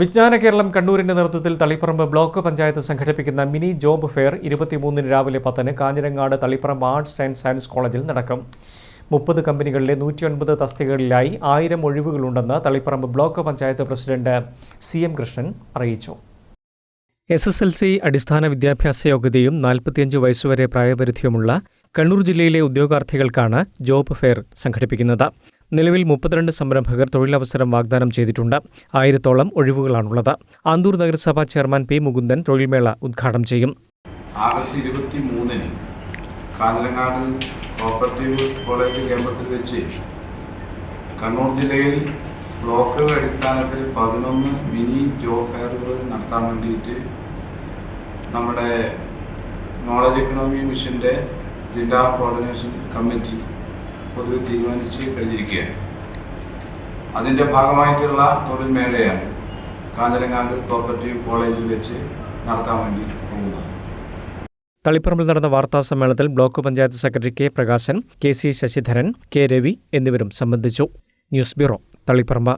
വിജ്ഞാന കേരളം കണ്ണൂരിന്റെ നേതൃത്വത്തിൽ തളിപ്പറമ്പ് ബ്ലോക്ക് പഞ്ചായത്ത് സംഘടിപ്പിക്കുന്ന മിനി ജോബ് ഫെയർ ഇരുപത്തിമൂന്നിന് രാവിലെ പത്തിന് Kanhirangad Taliparamba arts and science കോളേജിൽ നടക്കും. മുപ്പത് കമ്പനികളിലെ നൂറ്റിയൊൻപത് തസ്തികകളിലായി ആയിരം ഒഴിവുകളുണ്ടെന്ന് Taliparamba block panchayat president C M Krishnan അറിയിച്ചു. എസ് എസ് എൽ സി അടിസ്ഥാന വിദ്യാഭ്യാസ യോഗ്യതയും നാൽപ്പത്തിയഞ്ച് വയസ്സുവരെ പ്രായപരിധിയുമുള്ള കണ്ണൂർ ജില്ലയിലെ ഉദ്യോഗാർത്ഥികൾക്കാണ് ജോബ് ഫെയർ സംഘടിപ്പിക്കുന്നത്. നിലവിൽ മുപ്പത്തിരണ്ട് സംരംഭകർ തൊഴിലവസരം വാഗ്ദാനം ചെയ്തിട്ടുണ്ട്. ആയിരത്തോളം ഒഴിവുകളാണുള്ളത്. ആന്തൂർ നഗരസഭാ ചെയർമാൻ പി മുകുന്ദൻ തൊഴിൽമേള ഉദ്ഘാടനം ചെയ്യും. ആഗസ്റ്റ് ഇരുപത്തി മൂന്നിന് കാഞ്ഞിരങ്ങാട് കോപ്പറേറ്റീവ് കോളേജ് ക്യാമ്പസിൽ വെച്ച് കണ്ണൂർ ജില്ലയിൽ ബ്ലോക്ക് അടിസ്ഥാനത്തിൽ പതിനൊന്ന് മിനി ജോബ് ഫെയറുകൾ നടത്താൻ വേണ്ടിയിട്ട് നമ്മുടെ നോളജ് എക്കണോമി മിഷന്റെ ജില്ലാ കോർഡിനേഷൻ കമ്മിറ്റി പൊതുവെ തീരുമാനിച്ച് കഴിഞ്ഞിരിക്കുകയാണ്. അതിന്റെ ഭാഗമായിട്ടുള്ള തൊഴിൽ മേളയാണ് കാഞ്ഞിരങ്ങാട് കോപ്പറേറ്റീവ് കോളേജിൽ വെച്ച് നടത്താൻ വേണ്ടി പോകുന്നത്. തളിപ്പറമ്പിൽ നടന്ന വാർത്താ സമ്മേളനത്തിൽ block panchayat secretary K Prakashan K C Sasidharan K Ravi എന്നിവരും സംബന്ധിച്ചു. News bureau Taliparamba.